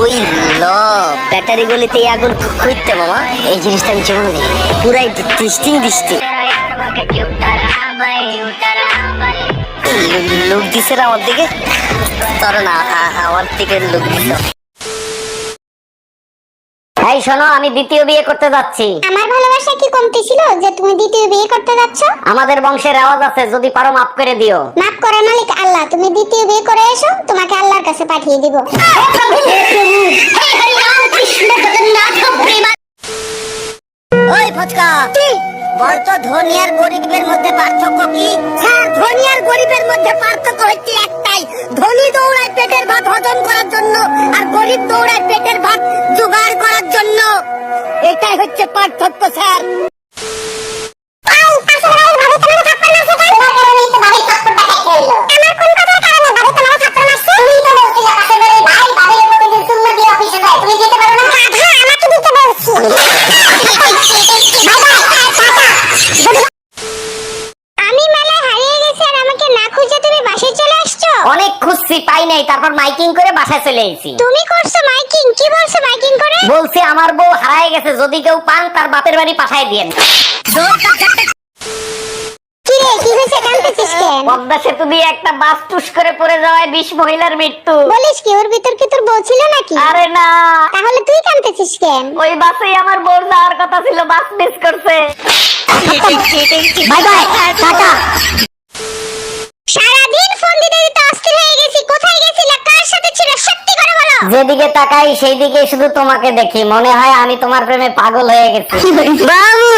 ওই ল ব্যাটারি গলিতে আগুন খুঁজতে মামা এই জিনিসটা আমি জীবনে দেখি পুরাই দৃষ্টি দৃষ্টি। লোক দিছে না আমার দিকে? তোর না আমার দিকে লোক দিছে। এই শোনো আমি দ্বিতীয় বিয়ে করতে যাচ্ছি। আমার ভালোবাসা কি কমতি ছিল যে তুমি দ্বিতীয় বিয়ে করতে যাচ্ছ? আমাদের বংশের আওয়াজ আছে যদি পারো মাফ করে দিও। মাফ করার মালিক আল্লাহ তুমি দ্বিতীয় বিয়ে করে এসো তোমাকে আল্লাহর কাছে পাঠিয়ে দিব। ওই ফচকা বল ধনী আর গরিবের মধ্যে পার্থক্য কি? স্যার ধনী আর গরিবের মধ্যে পার্থক্য হচ্ছে একটাই ধনী দৌড়ায় পেটের ভাত হজম করার জন্য আর গরিব দৌড়ায় পেটের ভাত জোগাড় করার জন্য। এটাই হচ্ছে পার্থক্য স্যার আমি মেলায় হারিয়ে গেছি আর আমাকে না খুঁজে তুমি বাসায় চলে আসছো অনেক খুঁজছি পাই নাই তারপর মাইকিং করে বাসায় চলে এসেছি তুমি করছ মাইকিং? কি বলছো মাইকিং করে? বলছি আমার বউ হারায় গেছে যদি কেউ পান তার বাপের বাড়ি পাঠায় দিয়েন একটা বাস টুস করে পড়ে যাওয়ায় বিশ মহিলার মৃত্যু। বলিস কি ওর ভিতর কি তোর বউ ছিল নাকি? আরে না। তাহলে তুই কাঁদতেছিস কেন? ওই বাসেই আমার বউ যাওয়ার কথা ছিল বাস মিস করছে। Bye bye tata. যেদিকে তাকাই সেই দিকে শুধু তোমাকে দেখি। মনে হয় আমি তোমার প্রেমে পাগল হয়ে গেছি। বাবু!